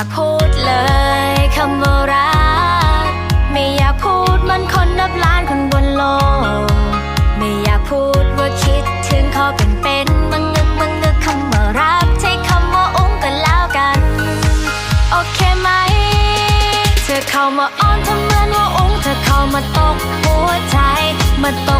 ากพูดเลยคำว่ารัก ไม่อยากพูดมันคนนับล้านคนบนโลก ไม่อยากพูดว่าคิดถึงเขาเป็นเป็นมึงนึกมึงนึกคำว่ารักใช้คำว่าอุ้งกันแล้วกัน โอเคไหม เธอเข้ามาอ้อนทำเหมือนว่าอุ้งเธอเข้ามาตกหัวใจมาตก